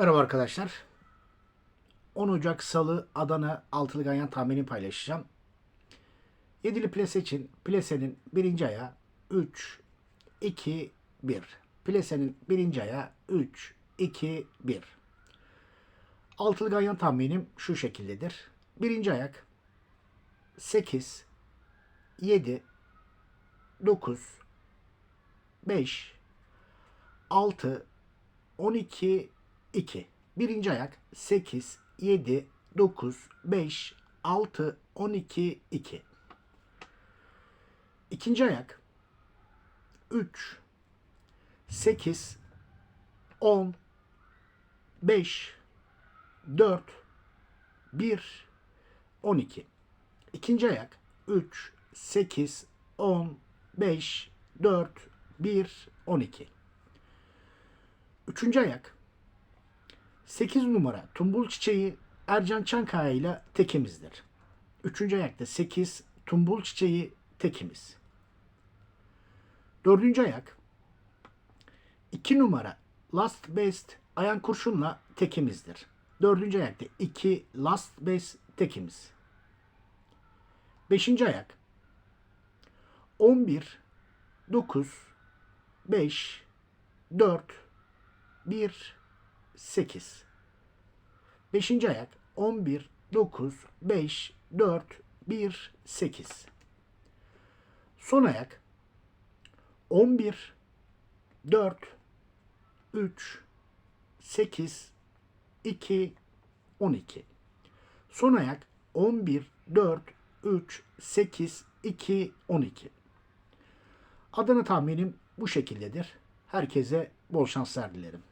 Merhaba arkadaşlar. 10 Ocak Salı Adana altılı ganyan tahmini paylaşacağım. Yedili plase için plasenin birinci ayağı 3, 2, 1. Plasenin birinci ayağı 3, 2, 1. Altılı ganyan tahminim şu şekildedir. Birinci ayak 8, 7, 9, 5, 6, 12, 2. Birinci ayak 8, 7, 9, 5, 6, 12, 2. İkinci ayak 3, 8, 10, 5, 4, 1, 12. İkinci ayak 3, 8, 10, 5, 4, 1, 12. Üçüncü ayak 8 numara Tumbul Çiçeği Ercan Çankaya ile tekimizdir. Üçüncü ayakta 8 Tumbul Çiçeği tekimiz. Dördüncü ayak 2 numara Last Best Ayan Kurşun'la tekimizdir. Dördüncü ayakta 2 Last Best tekimiz. Beşinci ayak 11 9 5 4 1 8 Beşinci ayak 11 9 5 4 1 8 Son ayak 11 4 3 8 2 12 Son ayak 11 4 3 8 2 12 Adana tahminim bu şekildedir. Herkese bol şanslar dilerim.